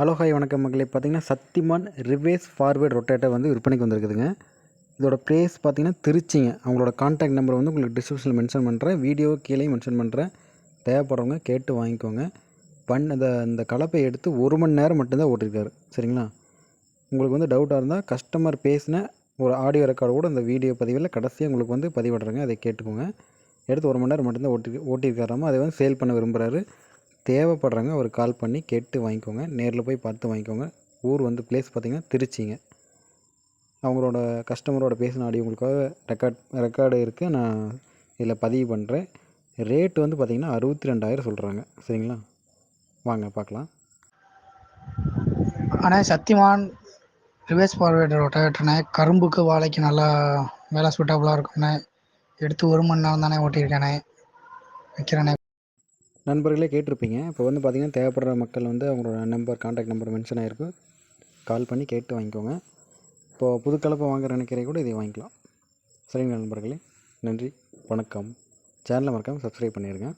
Hello hi வணக்கம் மக்களே. பார்த்தீங்கன்னா சத்திமான் ரிவேஸ் ஃபார்வேர்ட் ரொட்டேட்டர் வந்து விற்பனைக்கு வந்திருக்குதுங்க. இதோட ப்ளேஸ் பார்த்தீங்கன்னா திருச்சிங்க. அவங்களோட கான்டாக்ட் நம்பர் வந்து உங்களுக்கு டிஸ்கிரிப்ஷனில் மென்ஷன் பண்ணுறேன் வீடியோ கீழே மென்ஷன் பண்ணுறேன் தேவைப்படுறவங்க கேட்டு வாங்கிக்கோங்க. பண் அந்த இந்த கலப்பை எடுத்து ஒரு மணி நேரம் மட்டும்தான் ஓட்டிருக்காரு. சரிங்களா? உங்களுக்கு வந்து டவுட்டாக இருந்தால் கஸ்டமர் பேசின ஒரு ஆடியோ ரெக்கார்டு கூட அந்த வீடியோ பதிவில் கடைசியாக உங்களுக்கு வந்து பதிவிடுறேங்க. அதை கேட்டுக்கோங்க. எடுத்து ஒரு மணி நேரம் மட்டும்தான் ஓட்டி ஓட்டியிருக்காராம அதை வந்து சேல் பண்ண விரும்புகிறாரு தேவைப்படுறவங்க அவர் கால் பண்ணி கேட்டு வாங்கிக்கோங்க. நேரில் போய் பார்த்து வாங்கிக்கோங்க. ஊர் வந்து ப்ளேஸ் பார்த்திங்கன்னா திருச்சிங்க. அவங்களோட கஸ்டமரோட பேசின ஆடியோ உங்களுக்காக ரெக்கார்ட் ரெக்கார்டு இருக்குது நான் இதில் பதிவு பண்ணுறேன் ரேட்டு வந்து பார்த்திங்கன்னா அறுபத்தி ரெண்டாயிரம் சொல்கிறாங்க சரிங்களா? வாங்க பார்க்கலாம். அண்ணே சத்தியமான் ரிவர்ஸ் ஃபார்வேர்டு ரொட்டேட்டர்ண்ணே கரும்புக்கு வாழைக்கு நல்லா வேலை சூட்டபுளாக இருக்கும்ண்ணே எடுத்து ஒரு மணி நேரம் தானே ஓட்டியிருக்கேனே. வைக்கிறேண்ணே நண்பர்களே கேட்டிருப்பீங்க. இப்போ வந்து பார்த்திங்கன்னா தேவைப்படுற மக்கள் வந்து அவங்களோட நம்பர் காண்டாக்ட் நம்பர் மென்ஷன் ஆகிருக்கு கால் பண்ணி கேட்டு வாங்கிக்கோங்க. இப்போது புது கலப்பை வாங்குற நினைக்கிறே கூட இதை வாங்கிக்கலாம். சரிங்க நண்பர்களே? நன்றி. வணக்கம். சேனலை மறக்காமல் சப்ஸ்கிரைப் பண்ணிடுங்க.